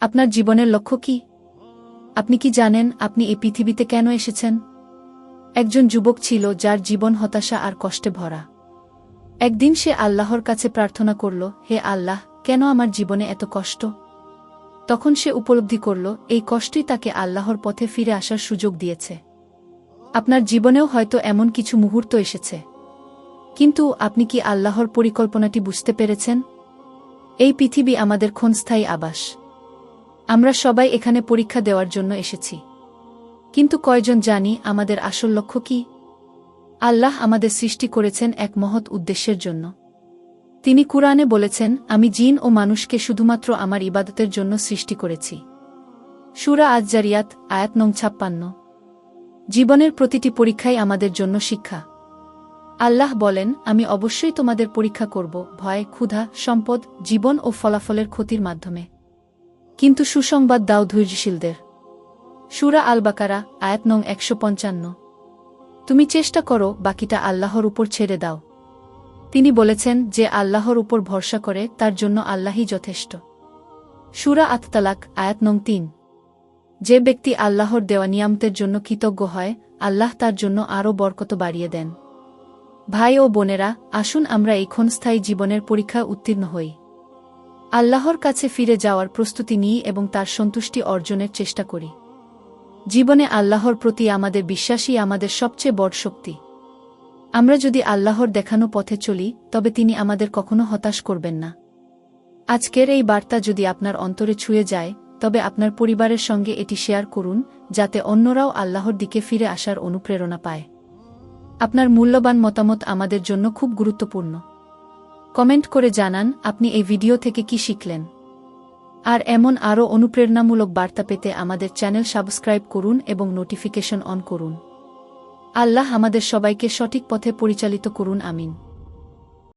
আপনার জীবনের লক্ষ্য কি? আপনি কি জানেন আপনি এই পৃথিবীতে কেন এসেছেন? একজন যুবক ছিল যার জীবন হতাশা আর কষ্টে ভরা। একদিন সে আল্লাহর কাছে প্রার্থনা করল, হে আল্লাহ, কেন আমার জীবনে এত কষ্ট? তখন সে উপলব্ধি করল, এই কষ্টই তাকে আল্লাহর পথে ফিরে আসার সুযোগ দিয়েছে। আপনার জীবনেও হয়তো এমন কিছু মুহূর্ত এসেছে। কিন্তু আপনি কি আল্লাহর পরিকল্পনাটি বুঝতে পেরেছেন? এই পৃথিবী আমাদের ক্ষণস্থায়ী আবাস। আমরা সবাই এখানে পরীক্ষা দেওয়ার জন্য এসেছি। কিন্তু কয়জন জানি আমাদের আসল লক্ষ্য কি? আল্লাহ আমাদের সৃষ্টি করেছেন এক মহৎ উদ্দেশ্যের জন্য। তিনি কুরআনে বলেছেন, আমি জিন ও মানুষকে শুধুমাত্র আমার ইবাদতের জন্য সৃষ্টি করেছি। সুরা আজজারিয়াত, আয়াত নং ছাপ্পান্ন। জীবনের প্রতিটি পরীক্ষাই আমাদের জন্য শিক্ষা। আল্লাহ বলেন, আমি অবশ্যই তোমাদের পরীক্ষা করব, ভয়, ক্ষুধা, সম্পদ, জীবন ও ফলাফলের ক্ষতির মাধ্যমে। কিন্তু সুসংবাদ দাও ধৈর্যশীলদের। সুরা আল বাকারা আয়াত নং একশো পঞ্চান্ন। তুমি চেষ্টা করো বাকিটা আল্লাহর উপর ছেড়ে দাও। তিনি বলেছেন যে আল্লাহর উপর ভরসা করে তার জন্য আল্লাহই যথেষ্ট। সুরা আততালাক, আয়াত নং তিন। যে ব্যক্তি আল্লাহর দেওয়া নিয়ামতের জন্য কৃতজ্ঞ হয়, আল্লাহ তার জন্য আরও বরকত বাড়িয়ে দেন। ভাই ও বোনেরা, আসুন আমরা এই ক্ষণস্থায়ী জীবনের পরীক্ষায় উত্তীর্ণ হই। আল্লাহর কাছে ফিরে যাওয়ার প্রস্তুতি নিই এবং তার সন্তুষ্টি অর্জনের চেষ্টা করি। জীবনে আল্লাহর প্রতি আমাদের বিশ্বাসই আমাদের সবচেয়ে বড় শক্তি। আমরা যদি আল্লাহর দেখানো পথে চলি, তবে তিনি আমাদের কখনো হতাশ করবেন না। আজকের এই বার্তা যদি আপনার অন্তরে ছুঁয়ে যায়, তবে আপনার পরিবারের সঙ্গে এটি শেয়ার করুন, যাতে অন্যরাও আল্লাহর দিকে ফিরে আসার অনুপ্রেরণা পায়। আপনার মূল্যবান মতামত আমাদের জন্য খুব গুরুত্বপূর্ণ। কমেন্ট করে জানান আপনি এই ভিডিও থেকে কি শিখলেন। আর এমন আরও অনুপ্রেরণামূলক বার্তা পেতে আমাদের চ্যানেল সাবস্ক্রাইব করুন এবং নোটিফিকেশন অন করুন। আল্লাহ আমাদের সবাইকে সঠিক পথে পরিচালিত করুন, আমিন।